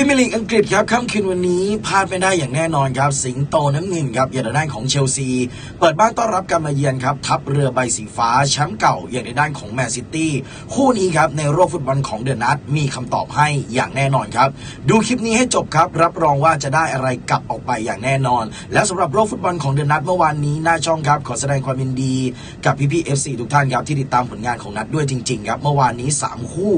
พรีเมียร์ลีกอังกฤษครับค่ำคืนวันนี้พลาดไม่ได้อย่างแน่นอนครับ สิงโตน้ำเงินครับอย่างในด้านของเชลซี เปิดบ้านต้อนรับการมาเยือนครับ ทัพเรือใบสีฟ้าแชมป์เก่าอย่างในด้านของแมนซิตี้คู่นี้ครับ ในโลกฟุตบอลของเดือนนัดมีคำตอบให้อย่างแน่นอนครับ ดูคลิปนี้ให้จบครับ รับรองว่าจะได้อะไรกลับออกไปอย่างแน่นอน และสำหรับโลกฟุตบอลของเดือนนัดเมื่อวานนี้หน้าช่องครับ ขอแสดงความยินดีกับพี่พี่เอฟซีทุกท่านครับที่ติดตามผลงานของนัดด้วยจริงๆครับเมื่อวานนี้สามคู่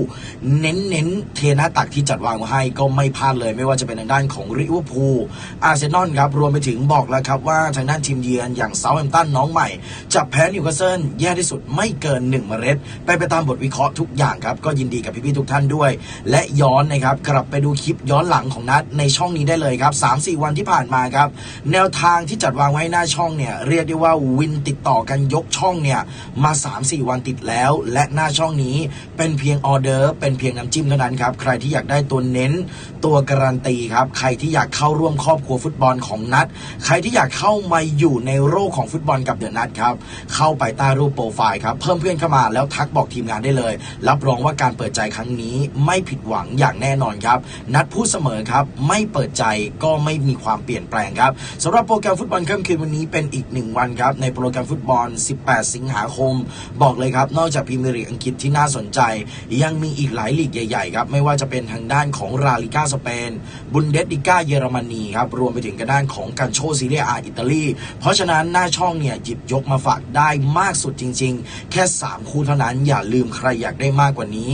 เน้นเน้นๆเทน้าตักที่จัดวางมาให้ก็ไม่พลาดเลย ไม่ว่าจะเป็นทางด้านของริเวอร์พูลอาร์เซนอลครับรวมไปถึงบอกแล้วครับว่าทางด้านทีมเยือนอย่างเซาท์แฮมป์ตันน้องใหม่จะแพ้นิวคาสเซิลแย่ที่สุดไม่เกิน1เมล็ดไปไปตามบทวิเคราะห์ทุกอย่างครับก็ยินดีกับพี่ๆทุกท่านด้วย และย้อนนะครับกลับไปดูคลิปย้อนหลังของนัดในช่องนี้ได้เลยครับ3-4 วันที่ผ่านมาครับแนวทางที่จัดวางไว้หน้าช่องเนี่ยเรียกได้ว่าวินติดต่อกันยกช่องเนี่ยมา 3-4 วันติดแล้ว และหน้าช่องนี้เป็นเพียงออเดอร์เป็นเพียงน้ำจิ้มเท่านั้นครับใครที่อยากได้ตัวเน้นตัวการันตีครับ ใครที่อยากเข้าร่วมครอบครัวฟุตบอลของนัด ใครที่อยากเข้ามาอยู่ในโลกของฟุตบอลกับเดอะนัดครับ เข้าไปใต้รูปโปรไฟล์ครับ เพิ่มเพื่อนเข้ามาแล้วทักบอกทีมงานได้เลย รับรองว่าการเปิดใจครั้งนี้ไม่ผิดหวังอย่างแน่นอนครับ นัดพูดเสมอครับ ไม่เปิดใจก็ไม่มีความเปลี่ยนแปลงครับสำหรับโปรแกรมฟุตบอลค่ำคืนวันนี้เป็นอีกหนึ่งวันครับในโปรแกรมฟุตบอล 18 สิงหาคม บอกเลยครับ นอกจากพรีเมียร์ลีกอังกฤษที่น่าสนใจ ยังมีอีกหลายลีกใหญ่ๆครับไม่ว่าจะเป็นทางด้านของราลิก้าสเปน บุนเดสลิก้าเยอรมนีครับ รวมไปถึงกระด้านของกันโชซีเรียอาอิตาลี เพราะฉะนั้นหน้าช่องเนี่ยหยิบยกมาฝากได้มากสุดจริง ๆ แค่ 3 คู่เท่านั้นอย่าลืมใครอยากได้มากกว่านี้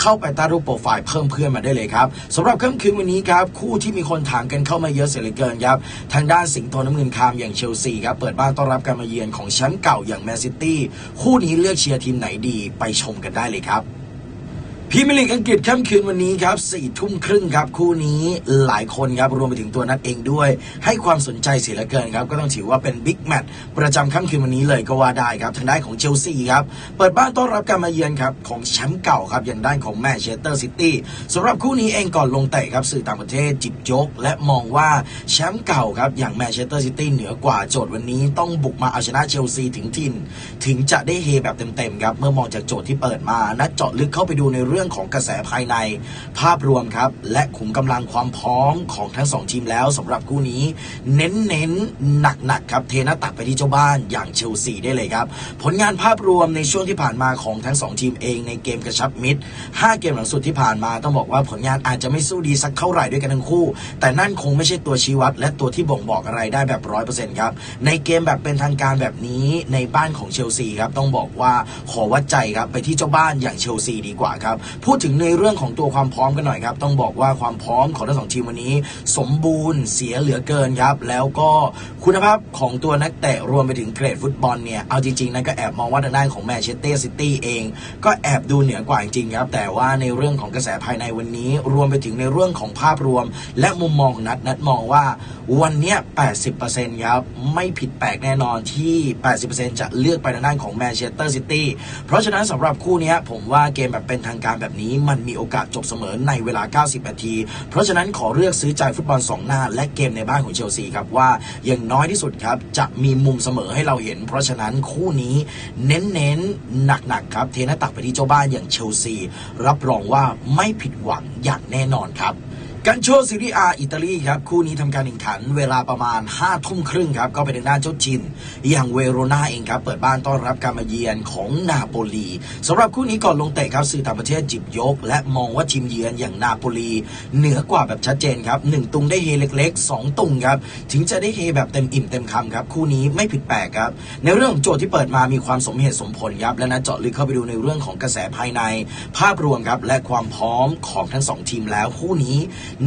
เข้าไปใต้รูปโปรไฟล์เพิ่มเพื่อนมาได้เลยครับสำหรับค่ำคืนวันนี้ครับ คู่ที่มีคนถามกันเข้ามาเยอะเสียเหลือเกินครับ ทางด้านสิงโตน้ำเงินคามอย่างเชลซีครับเปิดบ้านต้อนรับการมาเยือนของแชมป์เก่าอย่างแมนซิตี้คู่นี้เลือกเชียร์ทีมไหนดีไปชมกันได้เลยครับ พรีเมียร์ลีกอังกฤษค่ำคืนวันนี้ครับสี่ทุ่มครึ่งครับคู่นี้หลายคนครับรวมไปถึงตัวนัดเองด้วย ให้ความสนใจเสียเหลือเกินครับก็ต้องถือว่าเป็นบิ๊กแมตช์ประจำค่ำคืนวันนี้เลยก็ว่าได้ครับทางด้านของเชลซีครับเปิดบ้านต้อนรับการมาเยือนครับของแชมป์เก่าครับอย่างด้านของแมนเชสเตอร์ซิตี้สำหรับคู่นี้เองก่อนลงเตะครับสื่อต่างประเทศจิบยก และมองว่าแชมป์เก่าครับอย่างแมนเชสเตอร์ซิตี้เหนือกว่าโจทย์วันนี้ต้องบุกมาเอาชนะเชลซีถึงถิ่นถึงจะได้เฮแบบเต็มๆครับเมื่อมองจากโจทย์ที่เปิดมานัดเจาะลึกเข้าไปดูในเรื่องื่องของกระแสภายในภาพรวมครับ และขุมกำลังความพร้อมของทั้งสองทีมแล้วสำหรับคู่นี้ เน้นๆหนักๆครับเทน้าตักไปที่เจ้าบ้านอย่างเชลซีได้เลยครับ ผลงานภาพรวมในช่วงที่ผ่านมาของทั้งสองทีมเองในเกมกระชับมิตร5เกมหลังสุดที่ผ่านมาต้องบอกว่าผลงานอาจจะไม่สู้ดีสักเท่าไหร่ด้วยกันทั้งคู่ แต่นั่นคงไม่ใช่ตัวชี้วัด และตัวที่บ่งบอกอะไรได้แบบร้อยเปอร์เซ็นต์ครับในเกมแบบเป็นทางการแบบนี้ในบ้านของเชลซีครับต้องบอกว่าขอวัดใจครับไปที่เจ้าบ้านอย่างเชลซีดีกว่าครับพูดถึงในเรื่องของตัวความพร้อมกันหน่อยครับ ต้องบอกว่าความพร้อมของทั้งสองทีมวันนี้ สมบูรณ์เสียเหลือเกินครับ แล้วก็คุณภาพของตัวนักเตะรวมไปถึงเกรดฟุตบอลเนี่ยเอาจริงๆนะก็แอบมองว่าทางด้านของแมนเชสเตอร์ซิตี้เอง ก็แอบดูเหนือกว่าจริงๆครับ แต่ว่าในเรื่องของกระแสภายในวันนี้ รวมไปถึงในเรื่องของภาพรวม และมุมมองของนัดนัดมองว่าวันนี้ 80%ครับไม่ผิดแปลกแน่นอนที่ 80%จะเลือกไปทางด้านของแมนเชสเตอร์ซิตี้เพราะฉะนั้นสำหรับคู่นี้ผมว่าเกมแบบเป็นทางการแบบนี้มันมีโอกาสจบเสมอในเวลา 90 นาที เพราะฉะนั้นขอเลือกซื้อใจฟุตบอล 2 หน้า และเกมในบ้านของเชลซีครับว่าอย่างน้อยที่สุดครับจะมีมุมเสมอให้เราเห็น เพราะฉะนั้นคู่นี้เน้นๆหนักๆครับเทนตักไปที่เจ้าบ้านอย่างเชลซีรับรองว่าไม่ผิดหวังอย่างแน่นอนครับ กันโชซีรีอาอิตาลีครับ คู่นี้ทำการแข่งขันเวลาประมาณ5ทุ่มครึ่งครับ ก็ไปทางด้านเจ้าจิน อย่างเวโรนาเองครับ เปิดบ้านต้อนรับการมาเยือนของนาโปลีสำหรับคู่นี้ก่อนลงเตะครับสื่อต่างประเทศจิบยก และมองว่าทีมเยือนอย่างนาโปลี เหนือกว่าแบบชัดเจนครับ1ตุงได้เฮเล็กๆ 2 ตุงครับ ถึงจะได้เฮแบบเต็มอิ่มเต็มคำครับ คู่นี้ไม่ผิดแปลกครับ ในเรื่องของโจทย์ที่เปิดมามีความสมเหตุสมผลครับ และนะเจาะลึกเข้าไปดูในเรื่องของกระแสภายใน ภาพรวมครับและความพร้อมของทั้งสองทีมแล้วคู่นี้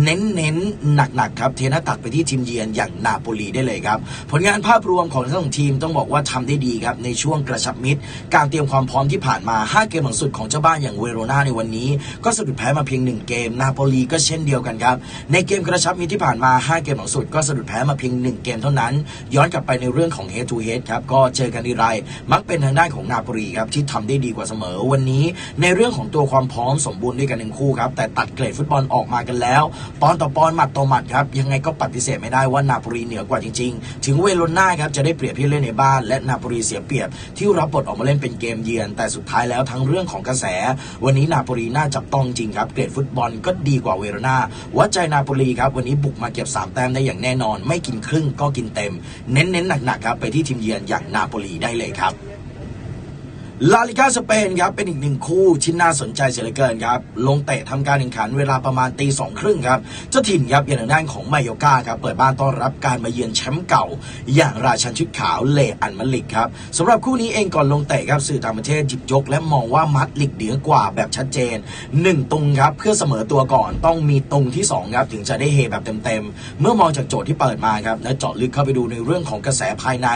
เน้นเน้นๆหนักๆครับเทน้าตักไปที่ทีมเยือนอย่างนาโปลีได้เลยครับ ผลงานภาพรวมของทั้งทีมต้องบอกว่าทำได้ดีครับ ในช่วงกระชับมิตร การเตรียมความพร้อมที่ผ่านมา 5 เกมหลังสุดของเจ้าบ้านอย่างเวโรนาในวันนี้ ก็สะดุดแพ้มาเพียง 1 เกม นาโปลีก็เช่นเดียวกันครับ ในเกมกระชับมิตรที่ผ่านมา 5 เกมหลังสุดก็สะดุดแพ้มาเพียง 1 เกมเท่านั้น ย้อนกลับไปในเรื่องของ head to head ครับก็เจอกันทีไรมักเป็นทางด้านของนาโปลีครับที่ทำได้ดีกว่าเสมอวันนี้ ในเรื่องของตัวความพร้อมสมบูรณ์ด้วยกันหนึ่งคู่ครับแต่ตัดเกรดฟุตบอลออกมากันแล้วปอนต่อปอนหมัดต่อหมัดครับยังไงก็ปฏิเสธไม่ได้ว่านาโปลีเหนือกว่าจริง ๆ ถึงเวโรน่าครับจะได้เปรียบที่เล่นในบ้าน และนาโปลีเสียเปรียบที่รับบทออกมาเล่นเป็นเกมเยือน แต่สุดท้ายแล้วทั้งเรื่องของกระแส วันนี้นาโปลีน่าจับต้องจริงครับเกรดฟุตบอลก็ดีกว่าเวโรนาวัดใจนาโปลีครับวันนี้บุกมาเก็บสามแต้มได้อย่างแน่นอน ไม่กินครึ่งก็กินเต็ม เน้นๆหนักๆครับไปที่ทีมเยือนอย่างนาโปลีได้เลยครับ ลาลิกาสเปนครับเป็นอีกหนึ่งคู่ที่น่าสนใจเสียเหลือเกินครับลงเตะทำการแข่งขันเวลาประมาณตีสองครึ่งครับเจ้าถิ่นครับอย่างด้านของมายกาครับเปิดบ้านต้อนรับการมาเยือนแชมป์เก่า อย่างราชันชุดขาวเลอันมาลิกครับสำหรับคู่นี้เองก่อนลงเตะครับสื่อต่างประเทศหยิบยก และมองว่ามัดลิกเหนือกว่าแบบชัดเจนหนึ่งตรงครับเพื่อเสมอตัวก่อนต้องมีตรงที่สองครับถึงจะได้เฮแบบเต็มๆเมื่อมองจากโจทย์ที่เปิดมาครับและเจาะลึกเข้าไปดูในเรื่องของกระแสภายใน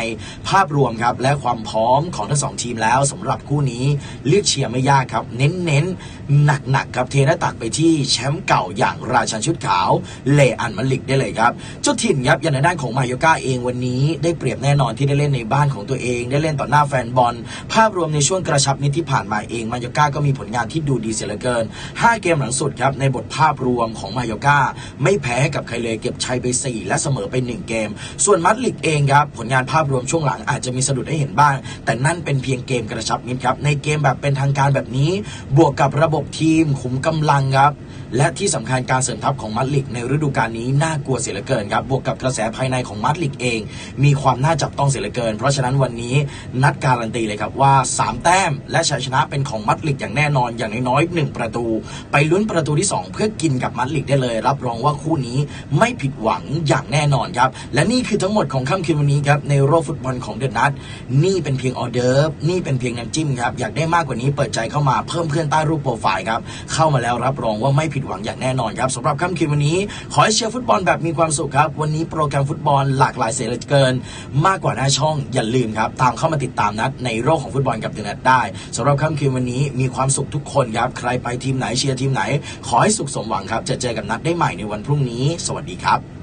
ภาพรวมครับและความพร้อมของทั้งสองทีมแล้วสำหรับรอบคู่นี้เลือกเชียร์ไม่ยากครับ เน้นๆหนักๆครับเทหน้าตักไปที่แชมป์เก่าอย่างราชันชุดขาวเลอันมันลิกได้เลยครับเจ้าถิ่นครับอย่างในด้านของมาโยก้าเองวันนี้ ได้เปรียบแน่นอนที่ได้เล่นในบ้านของตัวเอง ได้เล่นต่อหน้าแฟนบอล ภาพรวมในช่วงกระชับนี้ที่ผ่านมาเองมาโยก้าก็มีผลงานที่ดูดีเสียเหลือเกิน 5 เกมหลังสุดครับในบทภาพรวมของมาโยก้าไม่แพ้ให้กับใครเลยเก็บชัยไป 4 และเสมอไป 1 เกม ส่วนมัดลิกเองครับผลงานภาพรวมช่วงหลังอาจจะมีสะดุดให้เห็นบ้าง แต่นั่นเป็นเพียงเกมกระชับมิดครับในเกมแบบเป็นทางการแบบนี้ บวกกับระบบทีมขุมกำลังครับ และที่สำคัญการเสริมทัพของมัดลิกในฤดูกาลนี้น่ากลัวเสียเหลือเกินครับบวกกับกระแสภายในของมัดลิกเอง มีความน่าจับต้องเสียเหลือเกิน เพราะฉะนั้นวันนี้นัดการันตีเลยครับว่า 3 แต้มและชัยชนะเป็นของมัดลิกอย่างแน่นอนอย่างน้อยๆหนึ่งประตู ไปลุ้นประตูที่ 2 เพื่อกินกับมัดลิกได้เลย รับรองว่าคู่นี้ไม่ผิดหวังอย่างแน่นอนครับและนี่คือทั้งหมดของค่ำคืนวันนี้ครับในโลกฟุตบอลของเดอะนัทนี่เป็นเพียงออเดิร์ฟนี่เป็นเพียงน้ำจิ้มครับอยากได้มากกว่านี้เปิดใจเข้ามาเพิ่มเพื่อนใต้รูปโปรไฟล์ครับเข้ามาแล้วรับรองว่าไม่ผิดหวังอย่างแน่นอนครับสำหรับค่ำคืนวันนี้ ขอให้เชียร์ฟุตบอลแบบมีความสุขครับ วันนี้โปรแกรมฟุตบอลหลากหลายเสียเหลือเกิน มากกว่าหน้าช่องอย่าลืมครับตามเข้ามาติดตามนัดในโลกของฟุตบอลกับเดอะนัทได้สำหรับค่ำคืนวันนี้มีความสุขทุกคนครับใครไปทีมไหนเชียร์ทีมไหน ขอให้สุขสมหวังครับจะเจอกับนัดได้ใหม่ในวันพรุ่งนี้ สวัสดีครับ